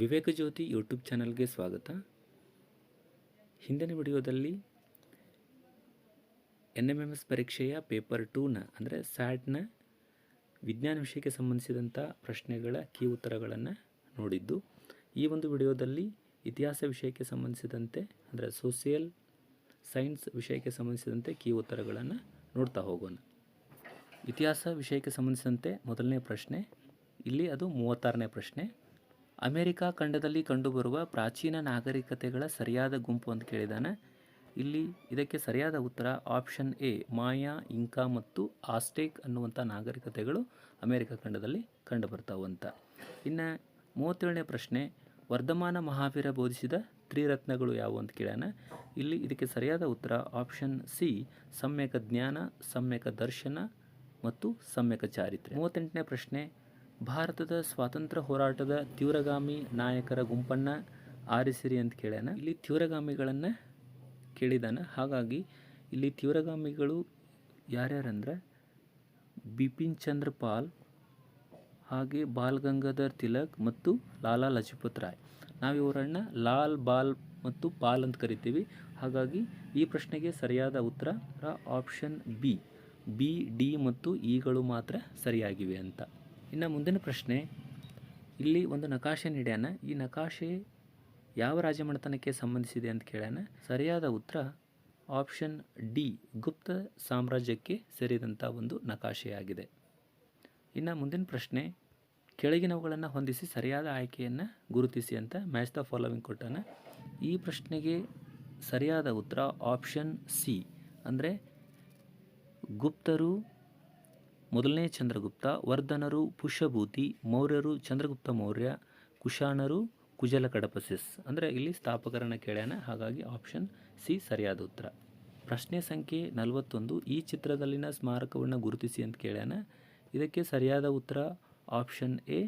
ವಿವೇಕ ಜ್ಯೋತಿ YouTube ಚಾನಲ್ಗೆ ಸ್ವಾಗತ. ಹಿಂದಿನ ವಿಡಿಯೋದಲ್ಲಿ ಎನ್ ಎಂ ಎಂ ಎಸ್ ಪರೀಕ್ಷೆಯ ಪೇಪರ್ ಟೂನ ಅಂದರೆ ಸ್ಯಾಟ್ನ ವಿಜ್ಞಾನ ವಿಷಯಕ್ಕೆ ಸಂಬಂಧಿಸಿದಂಥ ಪ್ರಶ್ನೆಗಳ ಕೀ ಉತ್ತರಗಳನ್ನು ನೋಡಿದ್ದು. ಈ ಒಂದು ವಿಡಿಯೋದಲ್ಲಿ ಇತಿಹಾಸ ವಿಷಯಕ್ಕೆ ಸಂಬಂಧಿಸಿದಂತೆ, ಅಂದರೆ ಸೋಷಿಯಲ್ ಸೈನ್ಸ್ ವಿಷಯಕ್ಕೆ ಸಂಬಂಧಿಸಿದಂತೆ ಕೀ ಉತ್ತರಗಳನ್ನು ನೋಡ್ತಾ ಹೋಗೋಣ. ಇತಿಹಾಸ ವಿಷಯಕ್ಕೆ ಸಂಬಂಧಿಸಿದಂತೆ ಮೊದಲನೇ ಪ್ರಶ್ನೆ, ಇಲ್ಲಿ ಅದು ಮೂವತ್ತಾರನೇ ಪ್ರಶ್ನೆ. ಅಮೆರಿಕ ಖಂಡದಲ್ಲಿ ಕಂಡುಬರುವ ಪ್ರಾಚೀನ ನಾಗರಿಕತೆಗಳ ಸರಿಯಾದ ಗುಂಪು ಅಂತ ಕೇಳಿದ್ದಾನೆ. ಇಲ್ಲಿ ಇದಕ್ಕೆ ಸರಿಯಾದ ಉತ್ತರ ಆಪ್ಷನ್ ಎ, ಮಾಯಾ, ಇಂಕಾ ಮತ್ತು ಆಸ್ಟೇಕ್ ಅನ್ನುವಂಥ ನಾಗರಿಕತೆಗಳು ಅಮೆರಿಕ ಖಂಡದಲ್ಲಿ ಕಂಡುಬರ್ತಾವು ಅಂತ. ಇನ್ನು ಮೂವತ್ತೇಳನೇ ಪ್ರಶ್ನೆ, ವರ್ಧಮಾನ ಮಹಾವೀರ ಬೋಧಿಸಿದ ತ್ರಿರತ್ನಗಳು ಯಾವುವು ಅಂತ ಕೇಳ್ಯಾನ. ಇಲ್ಲಿ ಇದಕ್ಕೆ ಸರಿಯಾದ ಉತ್ತರ ಆಪ್ಷನ್ ಸಿ, ಸಮ್ಯಕ ಜ್ಞಾನ, ಸಮ್ಯಕ ದರ್ಶನ ಮತ್ತು ಸಮ್ಯಕ ಚಾರಿತ್ರೆ ಮೂವತ್ತೆಂಟನೇ ಪ್ರಶ್ನೆ ಭಾರತದ ಸ್ವಾತಂತ್ರ್ಯ ಹೋರಾಟದ ತೀವ್ರಗಾಮಿ ನಾಯಕರ ಗುಂಪನ್ನು ಆರಿಸಿರಿ ಅಂತ ಕೇಳ್ಯಾನ. ಇಲ್ಲಿ ತೀವ್ರಗಾಮಿಗಳನ್ನು ಕೇಳಿದಾನ. ಹಾಗಾಗಿ ಇಲ್ಲಿ ತೀವ್ರಗಾಮಿಗಳು ಯಾರ್ಯಾರಂದ್ರೆ ಬಿಪಿನ್ ಚಂದ್ರ ಪಾಲ್, ಹಾಗೆ ಬಾಲ್ ಗಂಗಾಧರ್ ತಿಲಕ್ ಮತ್ತು ಲಾಲಾ ಲಜಪತ್ ರಾಯ್. ನಾವು ಇವರನ್ನ ಲಾಲ್, ಬಾಲ್ ಮತ್ತು ಪಾಲ್ ಅಂತ ಕರಿತೀವಿ. ಹಾಗಾಗಿ ಈ ಪ್ರಶ್ನೆಗೆ ಸರಿಯಾದ ಉತ್ತರ ಆಪ್ಷನ್ ಬಿ. ಬಿ, ಡಿ ಮತ್ತು ಇಗಳು ಮಾತ್ರ ಸರಿಯಾಗಿವೆ ಅಂತ. ಇನ್ನು ಮುಂದಿನ ಪ್ರಶ್ನೆ, ಇಲ್ಲಿ ಒಂದು ನಕಾಶೆ ನೀಡ್ಯಾನ. ಈ ನಕಾಶೆ ಯಾವ ರಾಜಮನೆತನಕ್ಕೆ ಸಂಬಂಧಿಸಿದೆ ಅಂತ ಕೇಳ್ಯಾನ. ಸರಿಯಾದ ಉತ್ತರ ಆಪ್ಷನ್ ಡಿ, ಗುಪ್ತ ಸಾಮ್ರಾಜ್ಯಕ್ಕೆ ಸೇರಿದಂಥ ಒಂದು ನಕಾಶೆಯಾಗಿದೆ. ಇನ್ನು ಮುಂದಿನ ಪ್ರಶ್ನೆ, ಕೆಳಗಿನವುಗಳನ್ನು ಹೊಂದಿಸಿ ಸರಿಯಾದ ಆಯ್ಕೆಯನ್ನು ಗುರುತಿಸಿ ಅಂತ ಮ್ಯಾಚ್ ದ ಫಾಲೋವಿಂಗ್ ಕೊಟ್ಟಾನ. ಈ ಪ್ರಶ್ನೆಗೆ ಸರಿಯಾದ ಉತ್ತರ ಆಪ್ಷನ್ ಸಿ, ಅಂದರೆ ಗುಪ್ತರು ಮೊದಲನೇ ಚಂದ್ರಗುಪ್ತ, ವರ್ಧನರು ಪುಷ್ಯಭೂತಿ, ಮೌರ್ಯರು ಚಂದ್ರಗುಪ್ತ ಮೌರ್ಯ, ಕುಶಾಣರು ಕುಜಲ ಕಡಪಸಿಸ್. ಅಂದರೆ ಇಲ್ಲಿ ಸ್ಥಾಪಕರನ್ನು ಕೇಳ್ಯಾನ, ಹಾಗಾಗಿ ಆಪ್ಷನ್ ಸಿ ಸರಿಯಾದ ಉತ್ತರ. ಪ್ರಶ್ನೆ ಸಂಖ್ಯೆ ನಲವತ್ತೊಂದು, ಈ ಚಿತ್ರದಲ್ಲಿನ ಸ್ಮಾರಕವನ್ನು ಗುರುತಿಸಿ ಅಂತ ಕೇಳ್ಯಾನ. ಇದಕ್ಕೆ ಸರಿಯಾದ ಉತ್ತರ ಆಪ್ಷನ್ ಎ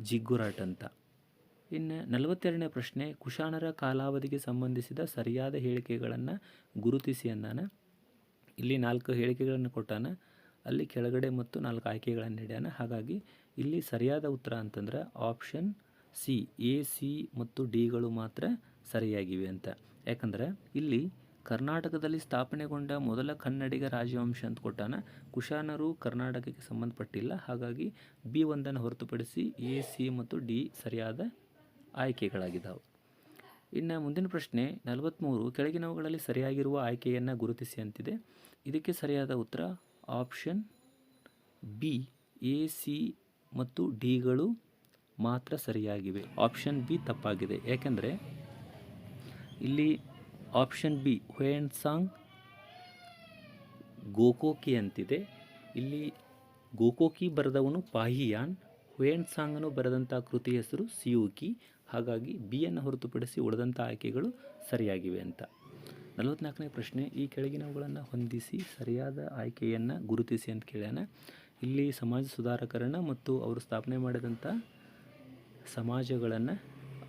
ಜಿಗ್ಗುರಾಟ್ ಅಂತ. ಇನ್ನು ನಲವತ್ತೆರಡನೇ ಪ್ರಶ್ನೆ, ಕುಶಾಣರ ಕಾಲಾವಧಿಗೆ ಸಂಬಂಧಿಸಿದ ಸರಿಯಾದ ಹೇಳಿಕೆಗಳನ್ನು ಗುರುತಿಸಿ ಅಂದಾನ. ಇಲ್ಲಿ ನಾಲ್ಕು ಹೇಳಿಕೆಗಳನ್ನು ಕೊಟ್ಟಾನ. ಅಲ್ಲಿ ಕೆಳಗಡೆ ಮತ್ತು ನಾಲ್ಕು ಆಯ್ಕೆಗಳನ್ನು ನೀಡ್ಯಾನ ಹಾಗಾಗಿ ಇಲ್ಲಿ ಸರಿಯಾದ ಉತ್ತರ ಅಂತಂದ್ರೆ ಆಪ್ಷನ್ ಸಿ ಎ ಸಿ ಮತ್ತು ಡಿಗಳು ಮಾತ್ರ ಸರಿಯಾಗಿವೆ ಅಂತ. ಯಾಕಂದರೆ ಇಲ್ಲಿ ಕರ್ನಾಟಕದಲ್ಲಿ ಸ್ಥಾಪನೆಗೊಂಡ ಮೊದಲ ಕನ್ನಡಿಗ ರಾಜವಂಶ ಅಂತ ಕೊಟ್ಟಾನ. ಕುಶಾನರು ಕರ್ನಾಟಕಕ್ಕೆ ಸಂಬಂಧಪಟ್ಟಿಲ್ಲ. ಹಾಗಾಗಿ ಬಿ ಒಂದನ್ನು ಹೊರತುಪಡಿಸಿ ಎ ಸಿ ಮತ್ತು ಡಿ ಸರಿಯಾದ ಆಯ್ಕೆಗಳಾಗಿದ್ದಾವೆ ಇನ್ನು ಮುಂದಿನ ಪ್ರಶ್ನೆ ನಲವತ್ತ್ಮೂರು ಕೆಳಗಿನವುಗಳಲ್ಲಿ ಸರಿಯಾಗಿರುವ ಆಯ್ಕೆಯನ್ನು ಗುರುತಿಸಿ ಅಂತಿದೆ. ಇದಕ್ಕೆ ಸರಿಯಾದ ಉತ್ತರ ಆಪ್ಷನ್ ಬಿ, ಎ, ಸಿ ಮತ್ತು ಡಿಗಳು ಮಾತ್ರ ಸರಿಯಾಗಿವೆ. ಆಪ್ಷನ್ ಬಿ ತಪ್ಪಾಗಿದೆ. ಯಾಕೆಂದರೆ ಇಲ್ಲಿ ಆಪ್ಷನ್ ಬಿ ಹುಯೆನ್ ಸಾಂಗ್ ಗೋಕೋಕಿ ಅಂತಿದೆ. ಇಲ್ಲಿ ಗೋಕೋಕಿ ಬರೆದವನು ಪಾಹಿಯಾನ್ ಹುಯೆನ್ ಸಾಂಗನ್ನು ಬರೆದಂಥ ಕೃತಿ ಹೆಸರು ಸಿಯೂಕಿ. ಹಾಗಾಗಿ ಬಿಯನ್ನು ಹೊರತುಪಡಿಸಿ ಉಳಿದಂಥ ಆಯ್ಕೆಗಳು ಸರಿಯಾಗಿವೆ ಅಂತ. ನಲವತ್ನಾಲ್ಕನೇ ಪ್ರಶ್ನೆ, ಈ ಕೆಳಗಿನವುಗಳನ್ನು ಹೊಂದಿಸಿ ಸರಿಯಾದ ಆಯ್ಕೆಯನ್ನು ಗುರುತಿಸಿ ಅಂತ ಕೇಳ್ಯಾನ. ಇಲ್ಲಿ ಸಮಾಜ ಸುಧಾರಕರನ್ನು ಮತ್ತು ಅವರು ಸ್ಥಾಪನೆ ಮಾಡಿದಂಥ ಸಮಾಜಗಳನ್ನು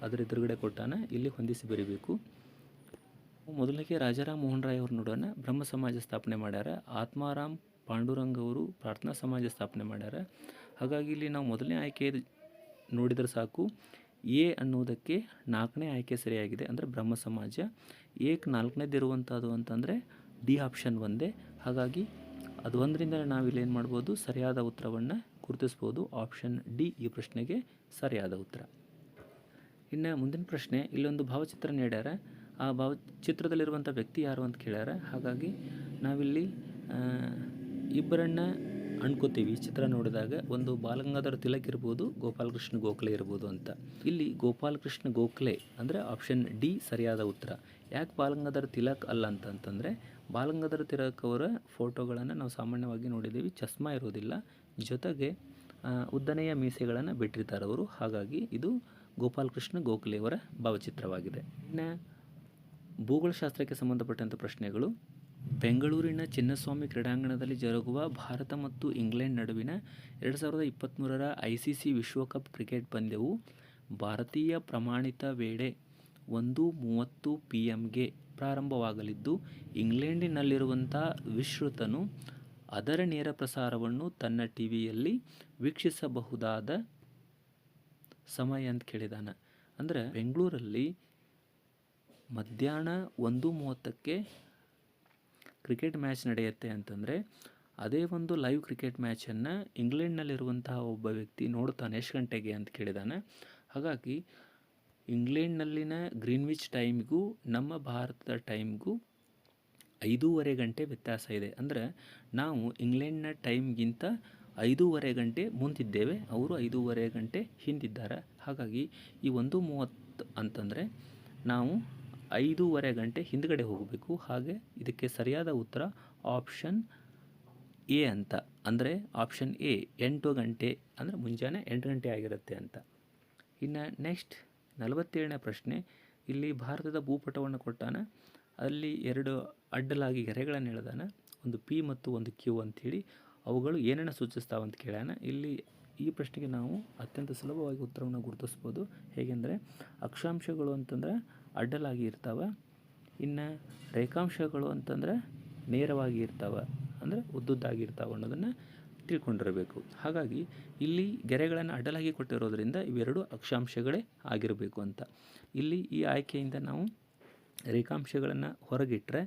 ಅದರ ಎದುರುಗಡೆ ಕೊಟ್ಟಾನ. ಇಲ್ಲಿ ಹೊಂದಿಸಿ ಬರೀಬೇಕು. ಮೊದಲಿಗೆ ರಾಜಾರಾಮ್ ಮೋಹನ್ ರಾಯ್ ಅವರು ನೋಡೋಣ. ಬ್ರಹ್ಮ ಸಮಾಜ ಸ್ಥಾಪನೆ ಮಾಡ್ಯಾರ. ಆತ್ಮಾರಾಮ್ ಪಾಂಡುರಂಗ್ ಅವರು ಪ್ರಾರ್ಥನಾ ಸಮಾಜ ಸ್ಥಾಪನೆ ಮಾಡ್ಯಾರ. ಹಾಗಾಗಿ ಇಲ್ಲಿ ನಾವು ಮೊದಲನೇ ಆಯ್ಕೆ ನೋಡಿದರೆ ಸಾಕು. ಎ ಅನ್ನುವುದಕ್ಕೆ ನಾಲ್ಕನೇ ಆಯ್ಕೆ ಸರಿಯಾಗಿದೆ ಅಂದರೆ ಬ್ರಹ್ಮ ಸಮಾಜ. ಏಕ್ ನಾಲ್ಕನೇದಿರುವಂಥದ್ದು ಅಂತಂದರೆ ಡಿ ಆಪ್ಷನ್ ಒಂದೇ. ಹಾಗಾಗಿ ಅದು ಒಂದರಿಂದ ನಾವಿಲ್ಲಿ ಏನು ಮಾಡ್ಬೋದು? ಸರಿಯಾದ ಉತ್ತರವನ್ನು ಗುರುತಿಸ್ಬೋದು. ಆಪ್ಷನ್ ಡಿ ಈ ಪ್ರಶ್ನೆಗೆ ಸರಿಯಾದ ಉತ್ತರ. ಇನ್ನು ಮುಂದಿನ ಪ್ರಶ್ನೆ, ಇಲ್ಲೊಂದು ಭಾವಚಿತ್ರ ನೀಡ್ಯಾರ. ಆ ಭಾವಚಿತ್ರದಲ್ಲಿರುವಂಥ ವ್ಯಕ್ತಿ ಯಾರು ಅಂತ ಕೇಳ್ಯಾರ? ಹಾಗಾಗಿ ನಾವಿಲ್ಲಿ ಇಬ್ಬರನ್ನ ಅನ್ಕೋತೀವಿ. ಈ ಚಿತ್ರ ನೋಡಿದಾಗ ಒಂದು ಬಾಲಗಂಗಾಧರ ತಿಲಕ್ ಇರ್ಬೋದು, ಗೋಪಾಲಕೃಷ್ಣ ಗೋಖಲೆ ಇರ್ಬೋದು ಅಂತ. ಇಲ್ಲಿ ಗೋಪಾಲಕೃಷ್ಣ ಗೋಖಲೆ ಅಂದರೆ ಆಪ್ಷನ್ ಡಿ ಸರಿಯಾದ ಉತ್ತರ. ಯಾಕೆ ಬಾಲಗಂಗಾಧರ ತಿಲಕ್ ಅಲ್ಲ ಅಂತಂತಂದರೆ ಬಾಲಗಂಗಾಧರ ತಿಲಕ್ ಅವರ ಫೋಟೋಗಳನ್ನು ನಾವು ಸಾಮಾನ್ಯವಾಗಿ ನೋಡಿದ್ದೀವಿ. ಚಸ್ಮಾ ಇರೋದಿಲ್ಲ. ಜೊತೆಗೆ ಉದ್ದನೆಯ ಮೀಸೆಗಳನ್ನು ಬಿಟ್ಟಿರ್ತಾರೆ ಅವರು. ಹಾಗಾಗಿ ಇದು ಗೋಪಾಲಕೃಷ್ಣ ಗೋಖಲೆಯವರ ಭಾವಚಿತ್ರವಾಗಿದೆ. ಇನ್ನು ಭೂಗೋಳಶಾಸ್ತ್ರಕ್ಕೆ ಸಂಬಂಧಪಟ್ಟಂಥ ಪ್ರಶ್ನೆಗಳು. ಬೆಂಗಳೂರಿನ ಚಿನ್ನಸ್ವಾಮಿ ಕ್ರೀಡಾಂಗಣದಲ್ಲಿ ಜರುಗುವ ಭಾರತ ಮತ್ತು ಇಂಗ್ಲೆಂಡ್ ನಡುವಿನ ಎರಡು ಸಾವಿರದ ಇಪ್ಪತ್ತ್ಮೂರರ ಐ ಸಿ ಸಿ ವಿಶ್ವಕಪ್ ಕ್ರಿಕೆಟ್ ಪಂದ್ಯವು ಭಾರತೀಯ ಪ್ರಮಾಣಿತ ವೇಳೆ ಒಂದು ಮೂವತ್ತು ಪಿ ಎಮ್ಗೆ ಪ್ರಾರಂಭವಾಗಲಿದ್ದು ಇಂಗ್ಲೆಂಡಿನಲ್ಲಿರುವಂಥ ವಿಶ್ರುತನು ಅದರ ನೇರ ಪ್ರಸಾರವನ್ನು ತನ್ನ ಟಿವಿಯಲ್ಲಿ ವೀಕ್ಷಿಸಬಹುದಾದ ಸಮಯ ಅಂತ ಕೇಳಿದಾನೆ. ಅಂದರೆ ಬೆಂಗಳೂರಲ್ಲಿ ಮಧ್ಯಾಹ್ನ ಒಂದು ಮೂವತ್ತಕ್ಕೆ ಕ್ರಿಕೆಟ್ ಮ್ಯಾಚ್ ನಡೆಯುತ್ತೆ ಅಂತಂದರೆ ಅದೇ ಒಂದು ಲೈವ್ ಕ್ರಿಕೆಟ್ ಮ್ಯಾಚನ್ನು ಇಂಗ್ಲೆಂಡ್ನಲ್ಲಿರುವಂತಹ ಒಬ್ಬ ವ್ಯಕ್ತಿ ನೋಡ್ತಾನೆ ಎಷ್ಟು ಗಂಟೆಗೆ ಅಂತ ಕೇಳಿದಾನೆ. ಹಾಗಾಗಿ ಇಂಗ್ಲೆಂಡ್ನಲ್ಲಿನ ಗ್ರೀನ್ವಿಚ್ ಟೈಮ್ಗೂ ನಮ್ಮ ಭಾರತದ ಟೈಮ್ಗೂ ಐದೂವರೆ ಗಂಟೆ ವ್ಯತ್ಯಾಸ ಇದೆ. ಅಂದರೆ ನಾವು ಇಂಗ್ಲೆಂಡ್ನ ಟೈಮ್ಗಿಂತ ಐದೂವರೆ ಗಂಟೆ ಮುಂದಿದ್ದೇವೆ. ಅವರು ಐದೂವರೆ ಗಂಟೆ ಹಿಂದಿದ್ದಾರೆ. ಹಾಗಾಗಿ ಈ ಒಂದು ಮೂವತ್ತು ಅಂತಂದರೆ ನಾವು ಐದೂವರೆ ಗಂಟೆ ಹಿಂದ್ಗಡೆ ಹೋಗಬೇಕು. ಹಾಗೆ ಇದಕ್ಕೆ ಸರಿಯಾದ ಉತ್ತರ ಆಪ್ಷನ್ ಎ ಅಂತ. ಅಂದರೆ ಆಪ್ಷನ್ ಎ ಎಂಟು ಗಂಟೆ, ಅಂದರೆ ಮುಂಜಾನೆ ಎಂಟು ಗಂಟೆ ಆಗಿರುತ್ತೆ ಅಂತ. ಇನ್ನು ನೆಕ್ಸ್ಟ್ ನಲವತ್ತೇಳನೇ ಪ್ರಶ್ನೆ. ಇಲ್ಲಿ ಭಾರತದ ಭೂಪಟವನ್ನು ಕೊಟ್ಟಾನ. ಅಲ್ಲಿ ಎರಡು ಅಡ್ಡಲಾಗಿ ಗೆರೆಗಳನ್ನು ಹೇಳ್ದಾನೆ ಒಂದು ಪಿ ಮತ್ತು ಒಂದು ಕ್ಯೂ ಅಂಥೇಳಿ. ಅವುಗಳು ಏನನ್ನು ಸೂಚಿಸ್ತಾವೆ ಅಂತ ಕೇಳ್ಯಾನ. ಇಲ್ಲಿ ಈ ಪ್ರಶ್ನೆಗೆ ನಾವು ಅತ್ಯಂತ ಸುಲಭವಾಗಿ ಉತ್ತರವನ್ನು ಗುರುತಿಸ್ಬೋದು. ಹೇಗೆಂದರೆ ಅಕ್ಷಾಂಶಗಳು ಅಂತಂದರೆ ಅಡ್ಡಲಾಗಿ ಇರ್ತಾವೆ. ಇನ್ನು ರೇಖಾಂಶಗಳು ಅಂತಂದರೆ ನೇರವಾಗಿ ಇರ್ತಾವೆ. ಅಂದರೆ ಉದ್ದುದ್ದಾಗಿರ್ತಾವೆ ಅನ್ನೋದನ್ನು ತಿಳ್ಕೊಂಡಿರಬೇಕು. ಹಾಗಾಗಿ ಇಲ್ಲಿ ಗೆರೆಗಳನ್ನು ಅಡ್ಡಲಾಗಿ ಕೊಟ್ಟಿರೋದ್ರಿಂದ ಇವೆರಡು ಅಕ್ಷಾಂಶಗಳೇ ಆಗಿರಬೇಕು ಅಂತ. ಇಲ್ಲಿ ಈ ಆಯ್ಕೆಯಿಂದ ನಾವು ರೇಖಾಂಶಗಳನ್ನು ಹೊರಗಿಟ್ಟರೆ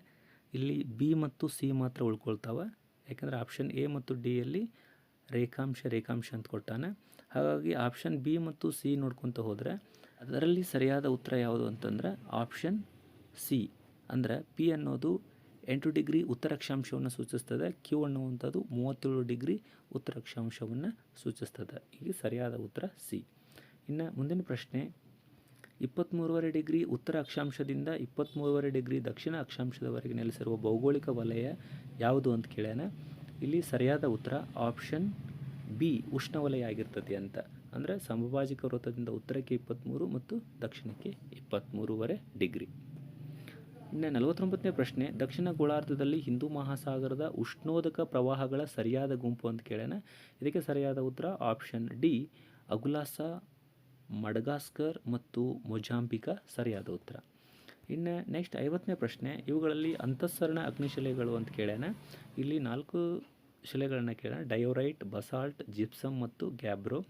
ಇಲ್ಲಿ ಬಿ ಮತ್ತು ಸಿ ಮಾತ್ರ ಉಳ್ಕೊಳ್ತಾವೆ. ಯಾಕಂದರೆ ಆಪ್ಷನ್ ಎ ಮತ್ತು ಡಿಯಲ್ಲಿ ರೇಖಾಂಶ ರೇಖಾಂಶ ಅಂತ ಕೊಟ್ಟಾನೆ. ಹಾಗಾಗಿ ಆಪ್ಷನ್ ಬಿ ಮತ್ತು ಸಿ ನೋಡ್ಕೊತ ಹೋದರೆ ಅದರಲ್ಲಿ ಸರಿಯಾದ ಉತ್ತರ ಯಾವುದು ಅಂತಂದ್ರೆ ಆಪ್ಷನ್ ಸಿ ಅಂದರೆ ಪಿ ಅನ್ನೋದು ಎಂಟು ಡಿಗ್ರಿ ಉತ್ತರ ಅಕ್ಷಾಂಶವನ್ನು ಸೂಚಿಸ್ತದೆ ಕ್ಯೂ ಅನ್ನುವಂಥದ್ದು ಮೂವತ್ತೇಳು ಡಿಗ್ರಿ ಉತ್ತರ ಅಕ್ಷಾಂಶವನ್ನು ಸೂಚಿಸ್ತದೆ. ಈಗ ಸರಿಯಾದ ಉತ್ತರ ಸಿ ಇನ್ನು ಮುಂದಿನ ಪ್ರಶ್ನೆ ಇಪ್ಪತ್ತ್ಮೂರುವರೆ ಡಿಗ್ರಿ ಉತ್ತರ ಅಕ್ಷಾಂಶದಿಂದ ಇಪ್ಪತ್ತ್ಮೂರುವರೆ ಡಿಗ್ರಿ ದಕ್ಷಿಣ ಅಕ್ಷಾಂಶದವರೆಗೆ ನೆಲೆಸಿರುವ ಭೌಗೋಳಿಕ ವಲಯ ಯಾವುದು ಅಂತ ಕೇಳ್ಯಾನ? ಇಲ್ಲಿ ಸರಿಯಾದ ಉತ್ತರ ಆಪ್ಷನ್ ಬಿ ಉಷ್ಣವಲಯ ಆಗಿರ್ತದೆ ಅಂತ. ಅಂದರೆ ಸಮಭಾಜಿಕ ವೃತ್ತದಿಂದ ಉತ್ತರಕ್ಕೆ ಇಪ್ಪತ್ತ್ಮೂರು ಮತ್ತು ದಕ್ಷಿಣಕ್ಕೆ ಇಪ್ಪತ್ತ್ಮೂರುವರೆ ಡಿಗ್ರಿ. ಇನ್ನು ನಲವತ್ತೊಂಬತ್ತನೇ ಪ್ರಶ್ನೆ, ದಕ್ಷಿಣ ಗೋಳಾರ್ಧದಲ್ಲಿ ಹಿಂದೂ ಮಹಾಸಾಗರದ ಉಷ್ಣೋದಕ ಪ್ರವಾಹಗಳ ಸರಿಯಾದ ಗುಂಪು ಅಂತ ಕೇಳೋಣ. ಇದಕ್ಕೆ ಸರಿಯಾದ ಉತ್ತರ ಆಪ್ಷನ್ ಡಿ, ಅಗುಲಾಸ, ಮಡಗಾಸ್ಕರ್ ಮತ್ತು ಮೊಜಾಂಬಿಕಾ ಸರಿಯಾದ ಉತ್ತರ. ಇನ್ನು ನೆಕ್ಸ್ಟ್ ಐವತ್ತನೇ ಪ್ರಶ್ನೆ, ಇವುಗಳಲ್ಲಿ ಅಂತಃಸರಣ ಅಗ್ನಿಶಿಲೆಗಳು ಅಂತ ಕೇಳೋಣ. ಇಲ್ಲಿ ನಾಲ್ಕು ಶಿಲೆಗಳನ್ನು ಕೇಳೋಣ. ಡಯೋರೈಟ್, ಬಸಾಲ್ಟ್, ಜಿಪ್ಸಮ್ ಮತ್ತು ಗ್ಯಾಬ್ರೋ.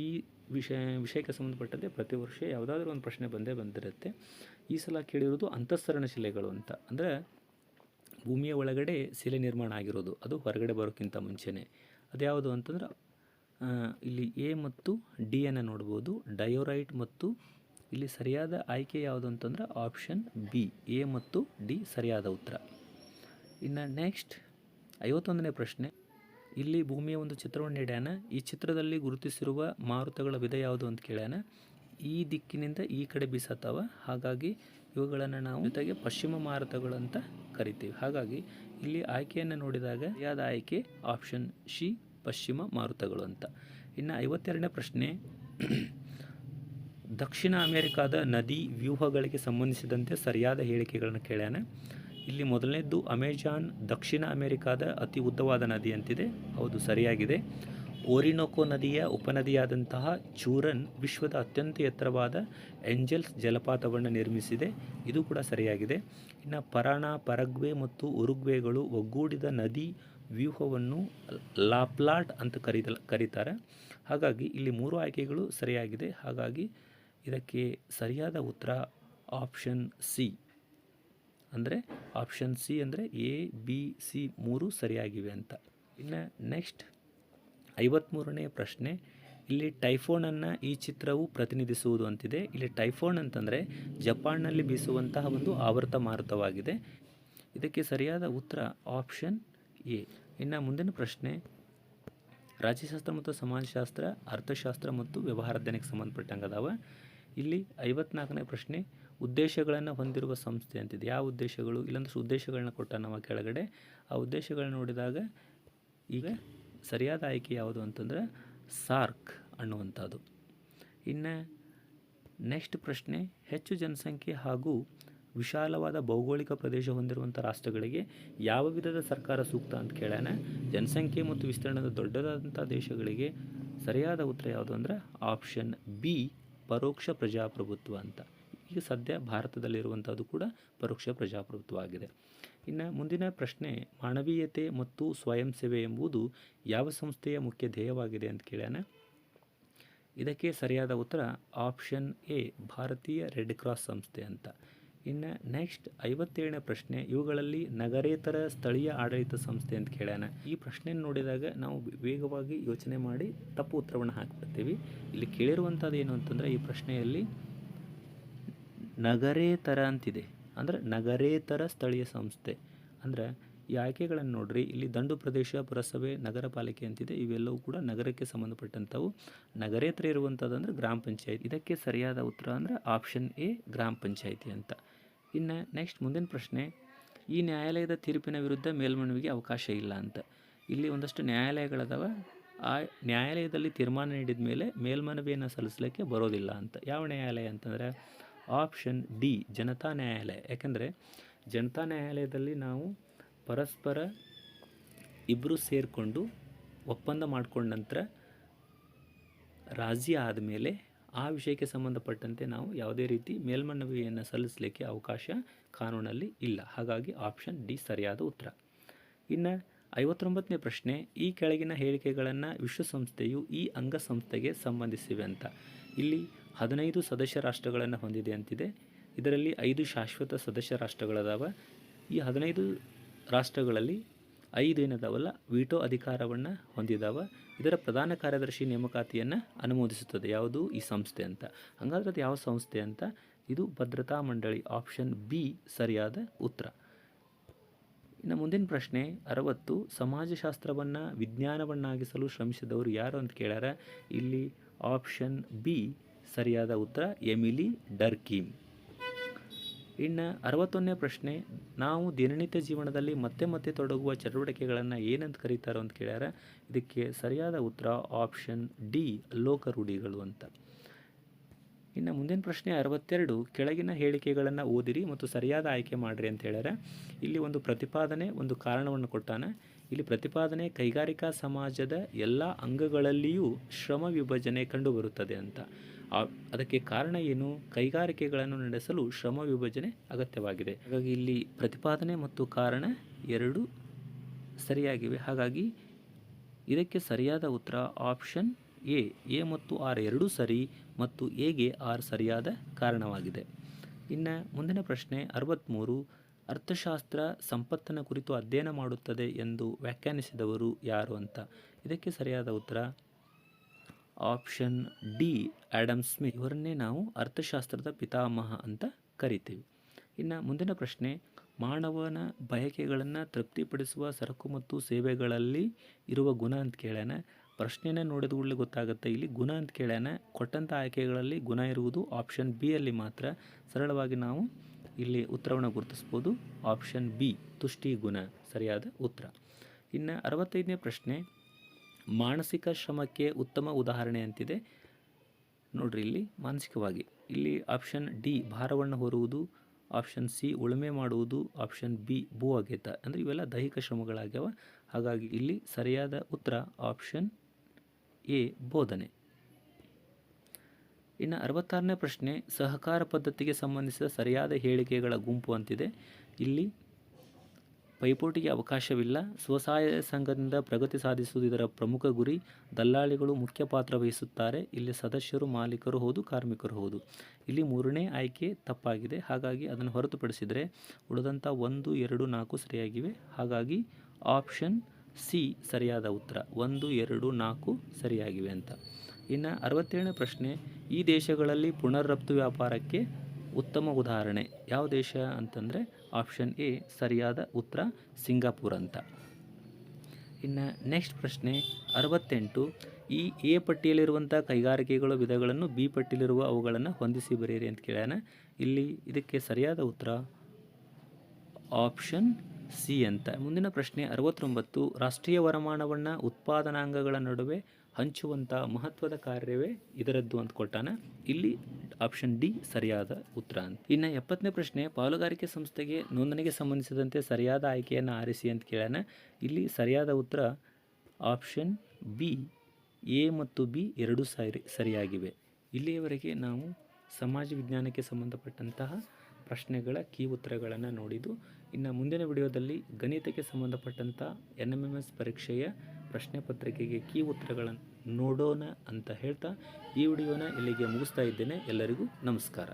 ಈ ವಿಷಯ, ವಿಷಯಕ್ಕೆ ಸಂಬಂಧಪಟ್ಟಂತೆ ಪ್ರತಿ ವರ್ಷ ಯಾವುದಾದ್ರೂ ಒಂದು ಪ್ರಶ್ನೆ ಬಂದೇ ಬಂದಿರುತ್ತೆ. ಈ ಸಲ ಕೇಳಿರೋದು ಅಂತಃಸರಣ ಶಿಲೆಗಳು ಅಂತ. ಅಂದರೆ ಭೂಮಿಯ ಒಳಗಡೆ ಶಿಲೆ ನಿರ್ಮಾಣ ಆಗಿರೋದು. ಅದು ಹೊರಗಡೆ ಬರೋಕ್ಕಿಂತ ಮುಂಚೆನೇ. ಅದ್ಯಾವುದು ಅಂತಂದ್ರೆ ಇಲ್ಲಿ ಎ ಮತ್ತು ಡಿ ಅನ್ನು ನೋಡ್ಬೋದು. ಡಯೋರೈಟ್ ಮತ್ತು ಇಲ್ಲಿ ಸರಿಯಾದ ಆಯ್ಕೆ ಯಾವುದು ಅಂತಂದ್ರೆ ಆಪ್ಷನ್ ಬಿ ಎ ಮತ್ತು ಡಿ ಸರಿಯಾದ ಉತ್ತರ. ಇನ್ನು ನೆಕ್ಸ್ಟ್ ಐವತ್ತೊಂದನೇ ಪ್ರಶ್ನೆ. ಇಲ್ಲಿ ಭೂಮಿಯ ಒಂದು ಚಿತ್ರವನ್ನು ನೀಡ್ಯಾನ. ಈ ಚಿತ್ರದಲ್ಲಿ ಗುರುತಿಸಿರುವ ಮಾರುತಗಳ ವಿಧ ಯಾವುದು ಅಂತ ಕೇಳ್ಯಾನ. ಈ ದಿಕ್ಕಿನಿಂದ ಈ ಕಡೆ ಬೀಸತ್ತವ. ಹಾಗಾಗಿ ಇವುಗಳನ್ನು ನಾವು ಜೊತೆಗೆ ಪಶ್ಚಿಮ ಮಾರುತಗಳು ಅಂತ ಕರಿತೀವಿ. ಹಾಗಾಗಿ ಇಲ್ಲಿ ಆಯ್ಕೆಯನ್ನು ನೋಡಿದಾಗ ಸರಿಯಾದ ಆಯ್ಕೆ ಆಪ್ಷನ್ ಶಿ ಪಶ್ಚಿಮ ಮಾರುತಗಳು ಅಂತ. ಇನ್ನು ಐವತ್ತೆರಡನೇ ಪ್ರಶ್ನೆ, ದಕ್ಷಿಣ ಅಮೆರಿಕಾದ ನದಿ ವ್ಯೂಹಗಳಿಗೆ ಸಂಬಂಧಿಸಿದಂತೆ ಸರಿಯಾದ ಹೇಳಿಕೆಗಳನ್ನು ಕೇಳ್ಯಾನ. ಇಲ್ಲಿ ಮೊದಲನೇದ್ದು ಅಮೆಜಾನ್ ದಕ್ಷಿಣ ಅಮೆರಿಕಾದ ಅತಿ ಉದ್ದವಾದ ನದಿ ಅಂತಿದೆ. ಹೌದು, ಸರಿಯಾಗಿದೆ. ಓರಿನೋಕೋ ನದಿಯ ಉಪನದಿಯಾದಂತಹ ಚೂರನ್ ವಿಶ್ವದ ಅತ್ಯಂತ ಎತ್ತರವಾದ ಎಂಜಲ್ಸ್ ಜಲಪಾತವನ್ನು ನಿರ್ಮಿಸಿದೆ. ಇದು ಕೂಡ ಸರಿಯಾಗಿದೆ. ಇನ್ನು ಪರಾಣ, ಪರಗ್ವೆ ಮತ್ತು ಉರುಗ್ವೆಗಳು ಒಗ್ಗೂಡಿದ ನದಿ ವ್ಯೂಹವನ್ನು ಲಾಪ್ಲಾಟ್ ಅಂತ ಕರೀತ ಕರೀತಾರೆ. ಹಾಗಾಗಿ ಇಲ್ಲಿ ಮೂರು ಆಯ್ಕೆಗಳು ಸರಿಯಾಗಿದೆ. ಹಾಗಾಗಿ ಇದಕ್ಕೆ ಸರಿಯಾದ ಉತ್ತರ ಆಪ್ಷನ್ ಸಿ. ಅಂದರೆ ಆಪ್ಷನ್ ಸಿ ಅಂದರೆ ಎ ಬಿ ಸಿ ಮೂರು ಸರಿಯಾಗಿವೆ ಅಂತ. ಇನ್ನು ನೆಕ್ಸ್ಟ್ ಐವತ್ತ್ಮೂರನೇ ಪ್ರಶ್ನೆ, ಇಲ್ಲಿ ಟೈಫೋನನ್ನು ಈ ಚಿತ್ರವು ಪ್ರತಿನಿಧಿಸುವುದು ಅಂತಿದೆ. ಇಲ್ಲಿ ಟೈಫೋನ್ ಅಂತಂದರೆ ಜಪಾನ್ನಲ್ಲಿ ಬೀಸುವಂತಹ ಒಂದು ಆವರ್ತ ಮಾರುತವಾಗಿದೆ. ಇದಕ್ಕೆ ಸರಿಯಾದ ಉತ್ತರ ಆಪ್ಷನ್ ಎ ಇನ್ನು ಮುಂದಿನ ಪ್ರಶ್ನೆ, ರಾಜ್ಯಶಾಸ್ತ್ರ ಮತ್ತು ಸಮಾಜಶಾಸ್ತ್ರ, ಅರ್ಥಶಾಸ್ತ್ರ ಮತ್ತು ವ್ಯವಹಾರಾಧ್ಯಯನಕ್ಕೆ ಸಂಬಂಧಪಟ್ಟಂಗೆ ಅದಾವ ಇಲ್ಲಿ ಐವತ್ನಾಲ್ಕನೇ ಪ್ರಶ್ನೆ ಉದ್ದೇಶಗಳನ್ನು ಹೊಂದಿರುವ ಸಂಸ್ಥೆ ಅಂತಿದೆ. ಯಾವ ಉದ್ದೇಶಗಳು? ಇಲ್ಲೊಂದಷ್ಟು ಉದ್ದೇಶಗಳನ್ನ ಕೊಟ್ಟ ನಮ್ಮ ಕೆಳಗಡೆ. ಆ ಉದ್ದೇಶಗಳನ್ನ ನೋಡಿದಾಗ ಈಗ ಸರಿಯಾದ ಆಯ್ಕೆ ಯಾವುದು ಅಂತಂದರೆ ಸಾರ್ಕ್ ಅನ್ನುವಂಥದ್ದು. ಇನ್ನು ನೆಕ್ಸ್ಟ್ ಪ್ರಶ್ನೆ, ಹೆಚ್ಚು ಜನಸಂಖ್ಯೆ ಹಾಗೂ ವಿಶಾಲವಾದ ಭೌಗೋಳಿಕ ಪ್ರದೇಶ ಹೊಂದಿರುವಂಥ ರಾಷ್ಟ್ರಗಳಿಗೆ ಯಾವ ವಿಧದ ಸರ್ಕಾರ ಸೂಕ್ತ ಅಂತ ಕೇಳ್ಯಾನ? ಜನಸಂಖ್ಯೆ ಮತ್ತು ವಿಸ್ತರಣದ ದೊಡ್ಡದಾದಂಥ ದೇಶಗಳಿಗೆ ಸರಿಯಾದ ಉತ್ತರ ಯಾವುದು ಅಂದರೆ ಆಪ್ಷನ್ ಬಿ, ಪರೋಕ್ಷ ಪ್ರಜಾಪ್ರಭುತ್ವ ಅಂತ. ಈಗ ಸದ್ಯ ಭಾರತದಲ್ಲಿರುವಂಥದ್ದು ಕೂಡ ಪರೋಕ್ಷ ಪ್ರಜಾಪ್ರಭುತ್ವ ಆಗಿದೆ ಇನ್ನು ಮುಂದಿನ ಪ್ರಶ್ನೆ, ಮಾನವೀಯತೆ ಮತ್ತು ಸ್ವಯಂ ಸೇವೆ ಎಂಬುದು ಯಾವ ಸಂಸ್ಥೆಯ ಮುಖ್ಯ ಧ್ಯೇಯವಾಗಿದೆ ಅಂತ ಕೇಳ್ಯಾನ? ಇದಕ್ಕೆ ಸರಿಯಾದ ಉತ್ತರ ಆಪ್ಷನ್ ಎ, ಭಾರತೀಯ ರೆಡ್ ಕ್ರಾಸ್ ಸಂಸ್ಥೆ ಅಂತ. ಇನ್ನು ನೆಕ್ಸ್ಟ್ ಐವತ್ತೇಳನೇ ಪ್ರಶ್ನೆ, ಇವುಗಳಲ್ಲಿ ನಗರೇತರ ಸ್ಥಳೀಯ ಆಡಳಿತ ಸಂಸ್ಥೆ ಅಂತ ಕೇಳ್ಯಾನ. ಈ ಪ್ರಶ್ನೆ ನೋಡಿದಾಗ ನಾವು ವೇಗವಾಗಿ ಯೋಚನೆ ಮಾಡಿ ತಪ್ಪು ಉತ್ತರವನ್ನು ಹಾಕಿಬಿಡ್ತೀವಿ. ಇಲ್ಲಿ ಕೇಳಿರುವಂಥದ್ದು ಏನು ಅಂತಂದರೆ ಈ ಪ್ರಶ್ನೆಯಲ್ಲಿ ನಗರೇತರ ಅಂತಿದೆ. ಅಂದರೆ ನಗರೇತರ ಸ್ಥಳೀಯ ಸಂಸ್ಥೆ. ಅಂದರೆ ಈ ಆಯ್ಕೆಗಳನ್ನು ನೋಡ್ರಿ, ಇಲ್ಲಿ ದಂಡು ಪ್ರದೇಶ, ಪುರಸಭೆ, ನಗರ ಪಾಲಿಕೆ ಅಂತಿದೆ. ಇವೆಲ್ಲವೂ ಕೂಡ ನಗರಕ್ಕೆ ಸಂಬಂಧಪಟ್ಟಂಥವು. ನಗರೇತರ ಇರುವಂಥದ್ದು ಅಂದರೆ ಗ್ರಾಮ ಪಂಚಾಯತ್. ಇದಕ್ಕೆ ಸರಿಯಾದ ಉತ್ತರ ಅಂದರೆ ಆಪ್ಷನ್ ಎ ಗ್ರಾಮ ಪಂಚಾಯಿತಿ ಅಂತ. ಇನ್ನು ನೆಕ್ಸ್ಟ್ ಮುಂದಿನ ಪ್ರಶ್ನೆ, ಈ ನ್ಯಾಯಾಲಯದ ತೀರ್ಪಿನ ವಿರುದ್ಧ ಮೇಲ್ಮನವಿಗೆ ಅವಕಾಶ ಇಲ್ಲ ಅಂತ. ಇಲ್ಲಿ ಒಂದಷ್ಟು ನ್ಯಾಯಾಲಯಗಳದಾವ. ಆ ನ್ಯಾಯಾಲಯದಲ್ಲಿ ತೀರ್ಮಾನ ನೀಡಿದ ಮೇಲೆ ಮೇಲ್ಮನವಿಯನ್ನು ಸಲ್ಲಿಸಲಿಕ್ಕೆ ಬರೋದಿಲ್ಲ ಅಂತ. ಯಾವ ನ್ಯಾಯಾಲಯ ಅಂತಂದರೆ ಆಪ್ಷನ್ ಡಿ ಜನತಾ ನ್ಯಾಯಾಲಯ. ಯಾಕೆಂದರೆ ಜನತಾ ನ್ಯಾಯಾಲಯದಲ್ಲಿ ನಾವು ಪರಸ್ಪರ ಇಬ್ಬರು ಸೇರಿಕೊಂಡು ಒಪ್ಪಂದ ಮಾಡಿಕೊಂಡ ನಂತರ ರಾಜಿ ಆದಮೇಲೆ ಆ ವಿಷಯಕ್ಕೆ ಸಂಬಂಧಪಟ್ಟಂತೆ ನಾವು ಯಾವುದೇ ರೀತಿ ಮೇಲ್ಮನವಿಯನ್ನು ಸಲ್ಲಿಸಲಿಕ್ಕೆ ಅವಕಾಶ ಕಾನೂನಲ್ಲಿ ಇಲ್ಲ. ಹಾಗಾಗಿ ಆಪ್ಷನ್ ಡಿ ಸರಿಯಾದ ಉತ್ತರ. ಇನ್ನು ಐವತ್ತೊಂಬತ್ತನೇ ಪ್ರಶ್ನೆ, ಈ ಕೆಳಗಿನ ಹೇಳಿಕೆಗಳನ್ನು ವಿಶ್ವಸಂಸ್ಥೆಯು ಈ ಅಂಗಸಂಸ್ಥೆಗೆ ಸಂಬಂಧಿಸಿವೆ ಅಂತ. ಇಲ್ಲಿ ಹದಿನೈದು ಸದಸ್ಯ ರಾಷ್ಟ್ರಗಳನ್ನು ಹೊಂದಿದೆ ಅಂತಿದೆ. ಇದರಲ್ಲಿ ಐದು ಶಾಶ್ವತ ಸದಸ್ಯ ರಾಷ್ಟ್ರಗಳದಾವ. ಈ ಹದಿನೈದು ರಾಷ್ಟ್ರಗಳಲ್ಲಿ ಐದು ಏನದಾವಲ್ಲ, ವಿಟೋ ಅಧಿಕಾರವನ್ನು ಹೊಂದಿದಾವ. ಇದರ ಪ್ರಧಾನ ಕಾರ್ಯದರ್ಶಿ ನೇಮಕಾತಿಯನ್ನು ಅನುಮೋದಿಸುತ್ತದೆ. ಯಾವುದು? ಈ ಸಂಸ್ಥೆ ಅಂತ. ಹಂಗಾದ್ರೆ ಅದು ಯಾವ ಸಂಸ್ಥೆ ಅಂತ? ಇದು ಭದ್ರತಾ ಮಂಡಳಿ ಆಪ್ಷನ್ ಬಿ ಸರಿಯಾದ ಉತ್ತರ. ಇನ್ನು ಮುಂದಿನ ಪ್ರಶ್ನೆ, ಅರವತ್ತು, ಸಮಾಜಶಾಸ್ತ್ರವನ್ನು ವಿಜ್ಞಾನವನ್ನಾಗಿಸಲು ಶ್ರಮಿಸಿದವರು ಯಾರು ಅಂತ ಕೇಳ್ಯಾರ? ಇಲ್ಲಿ ಆಪ್ಷನ್ ಬಿ ಸರಿಯಾದ ಉತ್ತರ ಎಮಿಲಿ ಡರ್ಕೀಮ್. ಇನ್ನು ಅರವತ್ತೊಂದನೇ ಪ್ರಶ್ನೆ, ನಾವು ದಿನನಿತ್ಯ ಜೀವನದಲ್ಲಿ ಮತ್ತೆ ಮತ್ತೆ ತೊಡಗುವ ಚಟುವಟಿಕೆಗಳನ್ನು ಏನಂತ ಕರೀತಾರೋ ಅಂತ ಕೇಳ್ಯಾರ. ಇದಕ್ಕೆ ಸರಿಯಾದ ಉತ್ತರ ಆಪ್ಷನ್ ಡಿ, ಲೋಕರೂಢಿಗಳು ಅಂತ. ಇನ್ನು ಮುಂದಿನ ಪ್ರಶ್ನೆ ಅರವತ್ತೆರಡು, ಕೆಳಗಿನ ಹೇಳಿಕೆಗಳನ್ನು ಓದಿರಿ ಮತ್ತು ಸರಿಯಾದ ಆಯ್ಕೆ ಮಾಡಿರಿ ಅಂತ ಹೇಳ್ಯಾರ. ಇಲ್ಲಿ ಒಂದು ಪ್ರತಿಪಾದನೆ, ಒಂದು ಕಾರಣವನ್ನು ಕೊಟ್ಟಾನ. ಇಲ್ಲಿ ಪ್ರತಿಪಾದನೆ ಕೈಗಾರಿಕಾ ಸಮಾಜದ ಎಲ್ಲ ಅಂಗಗಳಲ್ಲಿಯೂ ಶ್ರಮ ವಿಭಜನೆ ಕಂಡುಬರುತ್ತದೆ ಅಂತ. ಅದಕ್ಕೆ ಕಾರಣ ಏನು? ಕೈಗಾರಿಕೆಗಳನ್ನು ನಡೆಸಲು ಶ್ರಮ ವಿಭಜನೆ ಅಗತ್ಯವಾಗಿದೆ. ಹಾಗಾಗಿ ಇಲ್ಲಿ ಪ್ರತಿಪಾದನೆ ಮತ್ತು ಕಾರಣ ಎರಡು ಸರಿಯಾಗಿವೆ. ಹಾಗಾಗಿ ಇದಕ್ಕೆ ಸರಿಯಾದ ಉತ್ತರ ಆಪ್ಷನ್ ಎ ಎ ಮತ್ತು ಆರ್ ಎರಡೂ ಸರಿ ಮತ್ತು ಎಗೆ ಆರ್ ಸರಿಯಾದ ಕಾರಣವಾಗಿದೆ. ಇನ್ನು ಮುಂದಿನ ಪ್ರಶ್ನೆ ಅರವತ್ತ್ಮೂರು ಅರ್ಥಶಾಸ್ತ್ರ ಸಂಪತ್ತನ ಕುರಿತು ಅಧ್ಯಯನ ಮಾಡುತ್ತದೆ ಎಂದು ವ್ಯಾಖ್ಯಾನಿಸಿದವರು ಯಾರು ಅಂತ? ಇದಕ್ಕೆ ಸರಿಯಾದ ಉತ್ತರ ಆಪ್ಷನ್ ಡಿ ಆ್ಯಡಮ್ ಸ್ಮಿತ್. ಇವರನ್ನೇ ನಾವು ಅರ್ಥಶಾಸ್ತ್ರದ ಪಿತಾಮಹ ಅಂತ ಕರಿತೀವಿ. ಇನ್ನು ಮುಂದಿನ ಪ್ರಶ್ನೆ, ಮಾನವನ ಬಯಕೆಗಳನ್ನು ತೃಪ್ತಿಪಡಿಸುವ ಸರಕು ಮತ್ತು ಸೇವೆಗಳಲ್ಲಿ ಇರುವ ಗುಣ ಅಂತ ಕೇಳ್ಯಾನ. ಪ್ರಶ್ನೆನೇ ನೋಡಿದ ಕೂಡಲೇ ಗೊತ್ತಾಗುತ್ತೆ, ಇಲ್ಲಿ ಗುಣ ಅಂತ ಕೇಳ್ಯಾನ. ಕೊಟ್ಟಂಥ ಆಯ್ಕೆಗಳಲ್ಲಿ ಗುಣ ಇರುವುದು ಆಪ್ಷನ್ ಬಿ ಅಲ್ಲಿ ಮಾತ್ರ. ಸರಳವಾಗಿ ನಾವು ಇಲ್ಲಿ ಉತ್ತರವನ್ನು ಗುರುತಿಸ್ಬೋದು. ಆಪ್ಷನ್ ಬಿ ತುಷ್ಟಿ ಗುಣ, ಸರಿಯಾದ ಉತ್ತರ. ಇನ್ನು ಅರವತ್ತೈದನೇ ಪ್ರಶ್ನೆ, ಮಾನಸಿಕ ಶ್ರಮಕ್ಕೆ ಉತ್ತಮ ಉದಾಹರಣೆ ಅಂತಿದೆ. ನೋಡ್ರಿ ಇಲ್ಲಿ, ಮಾನಸಿಕವಾಗಿ. ಇಲ್ಲಿ ಆಪ್ಷನ್ ಡಿ ಭಾರವನ್ನು ಹೊರುವುದು. ಆಪ್ಷನ್ ಸಿ ಉಳುಮೆ ಮಾಡುವುದು. ಆಪ್ಷನ್ ಬಿ ಭೂ ಅಗೆತ ಅಂದರೆ ಇವೆಲ್ಲ ದೈಹಿಕ ಶ್ರಮಗಳಾಗ್ಯಾವ. ಹಾಗಾಗಿ ಇಲ್ಲಿ ಸರಿಯಾದ ಉತ್ತರ ಆಪ್ಷನ್ ಎ ಬೋಧನೆ. ಇನ್ನು ಅರವತ್ತಾರನೇ ಪ್ರಶ್ನೆ, ಸಹಕಾರ ಪದ್ಧತಿಗೆ ಸಂಬಂಧಿಸಿದ ಸರಿಯಾದ ಹೇಳಿಕೆಗಳ ಗುಂಪು ಅಂತಿದೆ. ಇಲ್ಲಿ ಪೈಪೋಟಿಗೆ ಅವಕಾಶವಿಲ್ಲ. ಸ್ವಸಹಾಯ ಸಂಘದಿಂದ ಪ್ರಗತಿ ಸಾಧಿಸುವುದು ಇದರ ಪ್ರಮುಖ ಗುರಿ. ದಲ್ಲಾಳಿಗಳು ಮುಖ್ಯ ಪಾತ್ರ ವಹಿಸುತ್ತಾರೆ. ಇಲ್ಲಿ ಸದಸ್ಯರು, ಮಾಲೀಕರು ಹೌದು, ಕಾರ್ಮಿಕರು ಹೌದು. ಇಲ್ಲಿ ಮೂರನೇ ಆಯ್ಕೆ ತಪ್ಪಾಗಿದೆ. ಹಾಗಾಗಿ ಅದನ್ನು ಹೊರತುಪಡಿಸಿದರೆ ಉಳಿದಂಥ ಒಂದು, ಎರಡು, ನಾಲ್ಕು ಸರಿಯಾಗಿವೆ. ಹಾಗಾಗಿ ಆಪ್ಷನ್ ಸಿ ಸರಿಯಾದ ಉತ್ತರ. ಒಂದು, ಎರಡು, ನಾಲ್ಕು ಸರಿಯಾಗಿವೆ ಅಂತ. ಇನ್ನು ಅರವತ್ತೇಳನೇ ಪ್ರಶ್ನೆ, ಈ ದೇಶಗಳಲ್ಲಿ ಪುನರ್ರಫ್ತು ವ್ಯಾಪಾರಕ್ಕೆ ಉತ್ತಮ ಉದಾಹರಣೆ ಯಾವ ದೇಶ ಅಂತಂದರೆ ಆಪ್ಷನ್ ಎ ಸರಿಯಾದ ಉತ್ತರ ಸಿಂಗಾಪುರ್ ಅಂತ. ಇನ್ನು ನೆಕ್ಸ್ಟ್ ಪ್ರಶ್ನೆ, ಅರವತ್ತೆಂಟು, ಈ ಎ ಪಟ್ಟಿಯಲ್ಲಿರುವಂಥ ಕೈಗಾರಿಕೆಗಳ ವಿಧಗಳನ್ನು ಬಿ ಪಟ್ಟಿಯಲ್ಲಿರುವ ಅವುಗಳನ್ನು ಹೊಂದಿಸಿ ಬರೆಯಿರಿ ಅಂತ ಕೇಳ್ಯಾನ. ಇಲ್ಲಿ ಇದಕ್ಕೆ ಸರಿಯಾದ ಉತ್ತರ ಆಪ್ಷನ್ ಸಿ ಅಂತ. ಮುಂದಿನ ಪ್ರಶ್ನೆ, ಅರವತ್ತೊಂಬತ್ತು, ರಾಷ್ಟ್ರೀಯ ವರಮಾನವನ್ನು ಉತ್ಪಾದನಾಂಗಗಳ ನಡುವೆ ಹಂಚುವಂಥ ಮಹತ್ವದ ಕಾರ್ಯವೇ ಇದರದ್ದು ಅಂತ ಕೊಟ್ಟಾನ. ಇಲ್ಲಿ ಆಪ್ಷನ್ ಡಿ ಸರಿಯಾದ ಉತ್ತರ ಅಂತ. ಇನ್ನು ಎಪ್ಪತ್ತನೇ ಪ್ರಶ್ನೆ, ಪಾಲುಗಾರಿಕೆ ಸಂಸ್ಥೆಗೆ ನೋಂದಣಿಗೆ ಸಂಬಂಧಿಸಿದಂತೆ ಸರಿಯಾದ ಆಯ್ಕೆಯನ್ನು ಆರಿಸಿ ಅಂತ ಕೇಳ್ಯಾನ. ಇಲ್ಲಿ ಸರಿಯಾದ ಉತ್ತರ ಆಪ್ಷನ್ ಬಿ ಎ ಮತ್ತು ಬಿ ಎರಡೂ ಸರಿ, ಸರಿಯಾಗಿವೆ. ಇಲ್ಲಿಯವರೆಗೆ ನಾವು ಸಮಾಜ ವಿಜ್ಞಾನಕ್ಕೆ ಸಂಬಂಧಪಟ್ಟಂತಹ ಪ್ರಶ್ನೆಗಳ ಕೀ ಉತ್ತರಗಳನ್ನು ನೋಡಿದ್ದು. ಇನ್ನು ಮುಂದಿನ ವಿಡಿಯೋದಲ್ಲಿ ಗಣಿತಕ್ಕೆ ಸಂಬಂಧಪಟ್ಟಂಥ ಎನ್ ಎಂ ಎಂ ಎಸ್ ಪರೀಕ್ಷೆಯ ಪ್ರಶ್ನೆ ಪತ್ರಿಕೆಗೆ ಕೀ ಉತ್ತರಗಳನ್ನು ನೋಡೋಣ ಅಂತ ಹೇಳ್ತಾ ಈ ವಿಡಿಯೋನ ಇಲ್ಲಿಗೆ ಮುಗಿಸ್ತಾ ಇದ್ದೇನೆ. ಎಲ್ಲರಿಗೂ ನಮಸ್ಕಾರ.